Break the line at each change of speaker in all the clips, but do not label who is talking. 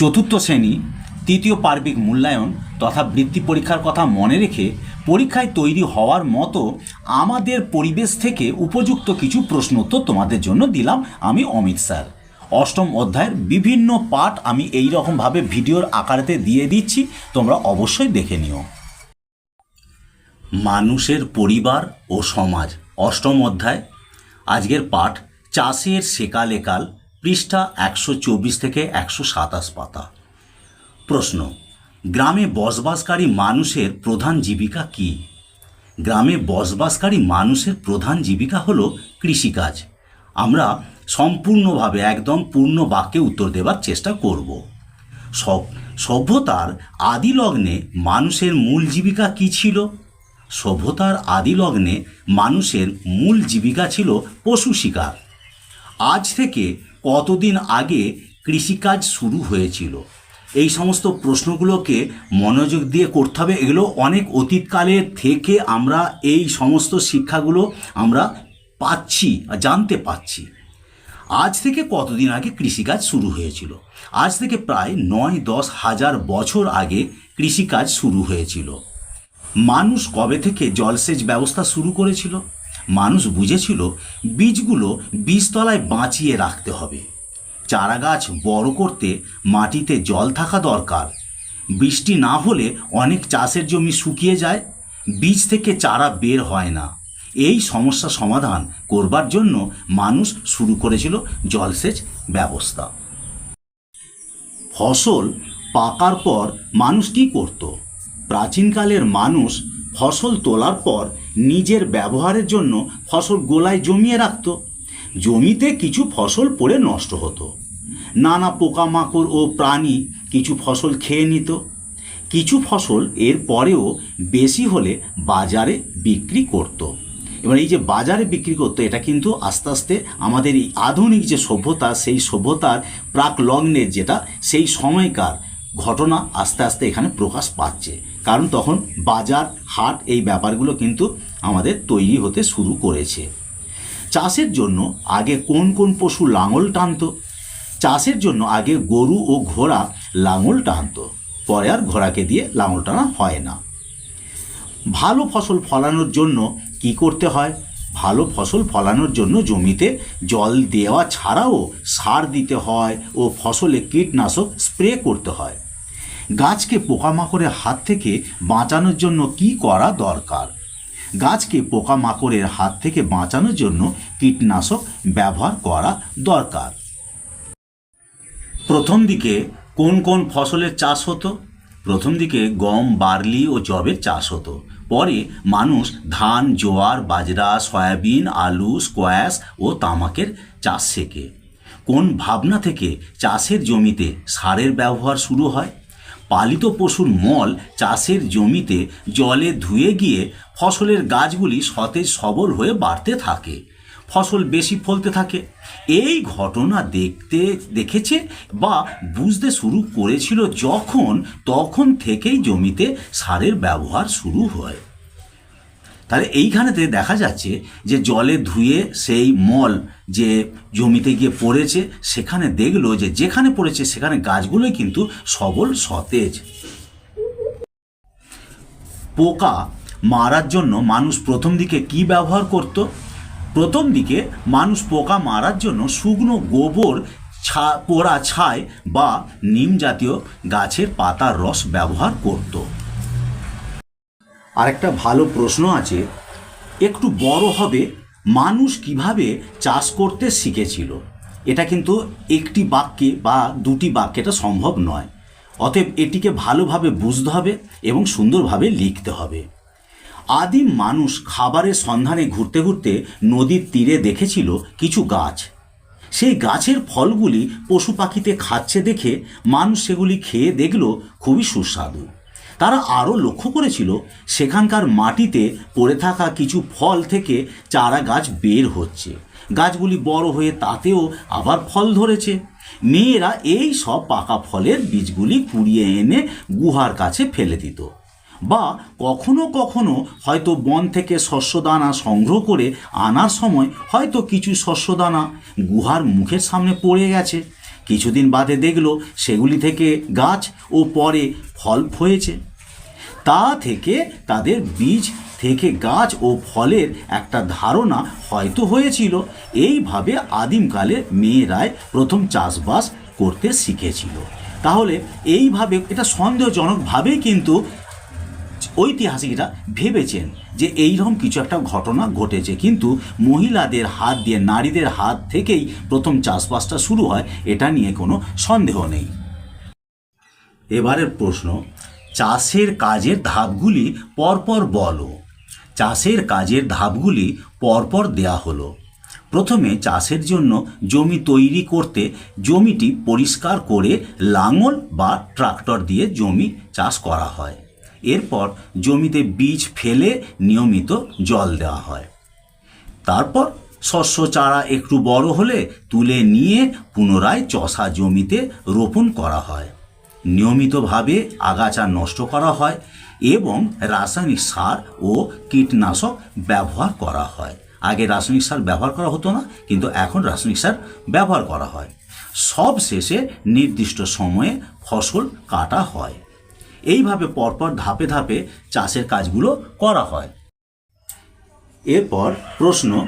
চতুর্থ শ্রেণি, তৃতীয় পার্বিক মূল্যায়ন তথা বৃত্তি পরীক্ষার কথা মনে রেখে পরীক্ষায় তৈরি হওয়ার মতো আমাদের পরিবেশ থেকে উপযুক্ত কিছু প্রশ্ন উত্তর তোমাদের জন্য দিলাম আমি অমিত স্যার। অষ্টম অধ্যায়ের বিভিন্ন পাঠ আমি এই রকমভাবে ভিডিওর আকারেতে দিয়ে দিচ্ছি, তোমরা অবশ্যই দেখে নিও। মানুষের পরিবার ও সমাজ, অষ্টম অধ্যায়, আজকের পাঠ চাষের সেকাল একাল পৃষ্ঠা একশো চব্বিশ থেকে একশো সাতাশ পাতা। প্রশ্ন, গ্রামে বসবাসকারী মানুষের প্রধান জীবিকা কি? গ্রামে বসবাসকারী মানুষের প্রধান জীবিকা হলো কৃষিকাজ। আমরা সম্পূর্ণভাবে একদম পূর্ণ বাক্যে উত্তর দেওয়ার চেষ্টা করব। সব, সভ্যতার আদি লগ্নে মানুষের মূল জীবিকা কি ছিল? সভ্যতার আদি লগ্নে মানুষের মূল জীবিকা ছিল পশু শিকার। আজ থেকে কতদিন আগে কৃষিকাজ শুরু হয়েছিল? এই সমস্ত প্রশ্নগুলোকে মনোযোগ দিয়ে করতে হবে। এগুলো অনেক অতীতকালে থেকে আমরা এই সমস্ত শিক্ষাগুলো আমরা পাচ্ছি জানতে পাচ্ছি। আজ থেকে কতদিন আগে কৃষিকাজ শুরু হয়েছিল? আজ থেকে প্রায় নয় দশ হাজার বছর আগে কৃষিকাজ শুরু হয়েছিল। মানুষ কবে থেকে জলসেচ ব্যবস্থা শুরু করেছিল? মানুষ বুঝেছিল বীজগুলো বীজতলায় বাঁচিয়ে রাখতে হবে। চারা গাছ বড় করতে মাটিতে জল থাকা দরকার। বৃষ্টি না হলে অনেক চাষের জমি শুকিয়ে যায়, বীজ থেকে চারা বের হয় না। এই সমস্যা সমাধান করবার জন্য মানুষ শুরু করেছিল জলসেচ ব্যবস্থা। ফসল পাকার পর মানুষ কি করত? প্রাচীনকালের মানুষ ফসল তোলার পর নিজের ব্যবহারের জন্য ফসল গোলায় জমিয়ে রাখত। জমিতে কিছু ফসল পড়ে নষ্ট হতো। নানা পোকামাকড় ও প্রাণী কিছু ফসল খেয়ে নিত। কিছু ফসল এর পরেও বেশি হলে বাজারে বিক্রি করতো। এবার এই যে বাজারে বিক্রি করতো, এটা কিন্তু আস্তে আস্তে আমাদের এই আধুনিক যে সভ্যতা, সেই সভ্যতার প্রাক লগ্নের যেটা, সেই সময়কার ঘটনা আস্তে আস্তে এখানে প্রকাশ পাচ্ছে। কারণ তখন বাজার, হাট এই ব্যাপারগুলো কিন্তু আমাদের তৈরি হতে শুরু করেছে। চাষের জন্য আগে কোন কোন পশু লাঙল টানতো? চাষের জন্য আগে গরু ও ঘোড়া লাঙল টানতো। পরে আর ঘোড়াকে দিয়ে লাঙল টানা হয় না। ভালো ফসল ফলানোর জন্য কি করতে হয়? ভালো ফসল ফলানোর জন্য জমিতে জল দেওয়া ছাড়াও সার দিতে হয় ও ফসলে কীটনাশক স্প্রে করতে হয়। গাছকে পোকামাকড়ের হাত থেকে বাঁচানোর জন্য কি করা দরকার? গাছকে পোকামাকড়ের হাত থেকে বাঁচানোর জন্য কীটনাশক ব্যবহার করা দরকার। প্রথম দিকে কোন কোন ফসলের চাষ হতো? প্রথম দিকে গম, বার্লি ও জবের চাষ হতো। পরে মানুষ ধান, জোয়ার, বাজরা, সয়াবিন, আলু, স্কোয়াশ ও তামাকের চাষ শেখে। কোন ভাবনা থেকে চাষের জমিতে সারের ব্যবহার শুরু হয়? পালিত পশুর মল চাষের জমিতে জলে ধুয়ে গিয়ে ফসলের গাছগুলি সতেজ সবল হয়ে বাড়তে থাকে। ফসল বেশি ফলতে থাকে। এই ঘটনা দেখতে, দেখেছে বা বুঝতে শুরু করেছিল যখন, তখন থেকেই জমিতে সারের ব্যবহার শুরু হয়। তাহলে এইখানেতে দেখা যাচ্ছে যে জলে ধুয়ে সেই মল যে জমিতে গিয়ে পড়েছে, সেখানে দেখল যে যেখানে পড়েছে সেখানে গাছগুলোই কিন্তু সবল সতেজ। পোকা মারার জন্য মানুষ প্রথম দিকে কি ব্যবহার করত? প্রথম দিকে মানুষ পোকা মারার জন্য শুকনো গোবর ছা, পোড়া ছাই বা নিম জাতীয় গাছের পাতার রস ব্যবহার করত। আরেকটা ভালো প্রশ্ন আছে, একটু বড় হবে মানুষ কীভাবে চাষ করতে শিখেছিল। এটা কিন্তু একটি বাক্যে বা দুটি বাক্যে এটা সম্ভব নয়। অতএব এটিকে ভালোভাবে বুঝতে হবে এবং সুন্দরভাবে লিখতে হবে। আদিম মানুষ খাবারের সন্ধানে ঘুরতে ঘুরতে নদীর তীরে দেখেছিল কিছু গাছ। সেই গাছের ফলগুলি পশু পাখিতে খাচ্ছে দেখে মানুষ সেগুলি খেয়ে দেখল, খুবই সুস্বাদু। তারা আরও লক্ষ্য করেছিল সেখানকার মাটিতে পড়ে থাকা কিছু ফল থেকে চারা গাছ বের হচ্ছে। গাছগুলি বড় হয়ে তাতেও আবার ফল ধরেছে। মেয়েরা এই সব পাকা ফলের বীজগুলি কুড়িয়ে এনে গুহার কাছে ফেলে দিত। বা কখনো কখনো হয়তো বন থেকে শস্যদানা সংগ্রহ করে আনার সময় হয়তো কিছু শস্যদানা গুহার মুখের সামনে পড়ে গেছে। কিছুদিন বাদে দেখল সেগুলি থেকে গাছ ও পরে ফল হয়েছে তা থেকে তাদের বীজ থেকে গাছ ও ফলের একটা ধারণা হয়তো হয়েছিল। এইভাবে আদিমকালে মেয়েরাই প্রথম চাষবাস করতে শিখেছিল। তাহলে এইভাবে এটা সন্দেহজনকভাবেই কিন্তু ঐতিহাসিকরা ভেবেছেন যে এইরকম কিছু একটা ঘটনা ঘটেছে। কিন্তু মহিলাদের হাত দিয়ে, নারীদের হাত থেকেই প্রথম চাষবাসটা শুরু হয়, এটা নিয়ে কোনো সন্দেহ নেই। এবারের প্রশ্ন চাষের কাজের ধাপগুলি পরপর বলো। চাষের কাজের ধাপগুলি পরপর দেয়া হলো। প্রথমে চাষের জন্য জমি তৈরি করতে জমিটি পরিষ্কার করে লাঙল বা ট্রাক্টর দিয়ে জমি চাষ করা হয়। এরপর জমিতে বীজ ফেলে নিয়মিত জল দেওয়া হয়। তারপর শস্য চারা একটু বড় হলে তুলে নিয়ে পুনরায় চষা জমিতে রোপণ করা হয়। নিয়মিতভাবে আগাছা নষ্ট করা হয় এবং রাসায়নিক সার ও কীটনাশক ব্যবহার করা হয়। আগে রাসায়নিক সার ব্যবহার করা হতো না, কিন্তু এখন রাসায়নিক সার ব্যবহার করা হয়। সব শেষে নির্দিষ্ট সময়ে ফসল কাটা হয়। এইভাবে পরপর ধাপে ধাপে চাষের কাজগুলো করা হয়। এরপর প্রশ্ন,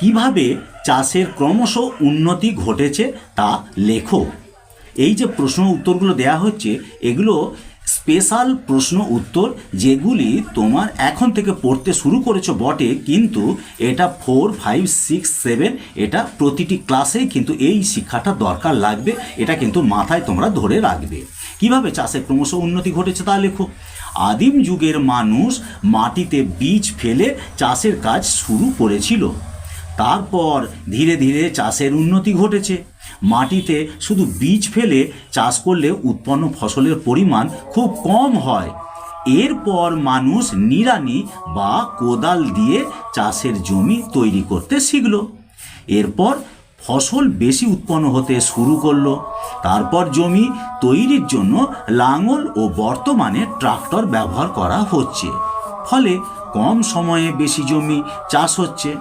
কীভাবে চাষের ক্রমশ উন্নতি ঘটেছে তা লেখো। এই যে প্রশ্ন উত্তরগুলো দেয়া হচ্ছে, এগুলো স্পেশাল প্রশ্ন উত্তর যেগুলি তোমার এখন থেকে পড়তে শুরু করেছ বটে, কিন্তু এটা ফোর ফাইভ সিক্স সেভেন এটা প্রতিটি ক্লাসেই কিন্তু এই শিক্ষাটা দরকার লাগবে, এটা কিন্তু মাথায় তোমরা ধরে রাখবে। কীভাবে চাষের ক্রমশ উন্নতি ঘটেছে তা লেখো। আদিম যুগের মানুষ মাটিতে বীজ ফেলে চাষের কাজ শুরু করেছিল। তারপর ধীরে ধীরে চাষের উন্নতি ঘটেছে। মাটিতে শুধু বীজ ফেলে চাষ করলে উৎপন্ন ফসলের পরিমাণ খুব কম হয়। এরপর মানুষ নিড়ানি বা কোদাল দিয়ে চাষের জমি তৈরি করতে শিখল। এরপর ফসল বেশি উৎপন্ন হতে শুরু করল। তারপর জমি তৈরির জন্য লাঙল ও বর্তমানে ট্রাক্টর ব্যবহার করা হচ্ছে। ফলে কম সময়ে বেশি জমি চাষ হচ্ছে।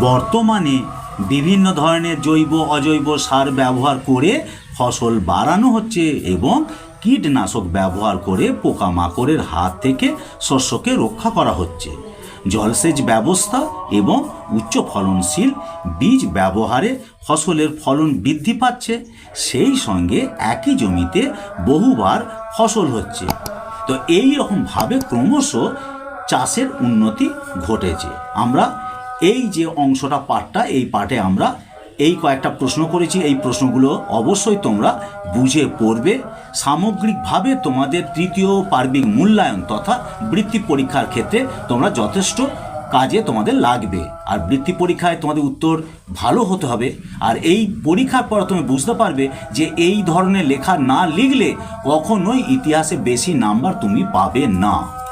বর্তমানে বিভিন্ন ধরনের জৈব, অজৈব সার ব্যবহার করে ফসল বাড়ানো হচ্ছে এবং কীটনাশক ব্যবহার করে পোকামাকড়ের হাত থেকে শস্যকে রক্ষা করা হচ্ছে। জলসেচ ব্যবস্থা এবং উচ্চ ফলনশীল বীজ ব্যবহারে ফসলের ফলন বৃদ্ধি পাচ্ছে। সেই সঙ্গে একই জমিতে বহুবার ফসল হচ্ছে। তো এই রকমভাবে ক্রমশ চাষের উন্নতি ঘটেছে। আমরা এই যে অংশটা পাঠটা, এই পাঠে আমরা এই কয়েকটা প্রশ্ন করেছি। এই প্রশ্নগুলো অবশ্যই তোমরা বুঝে পড়বে। সামগ্রিকভাবে তোমাদের তৃতীয় পার্বিক মূল্যায়ন তথা বৃত্তি পরীক্ষার ক্ষেত্রে তোমরা যথেষ্ট কাজে তোমাদের লাগবে। আর বৃত্তি পরীক্ষায় তোমাদের উত্তর ভালো হতে হবে। আর এই পরীক্ষার পর তুমি বুঝতে পারবে যে এই ধরনের লেখা না লিখলে কখনোই ইতিহাসে বেশি নাম্বার তুমি পাবে না।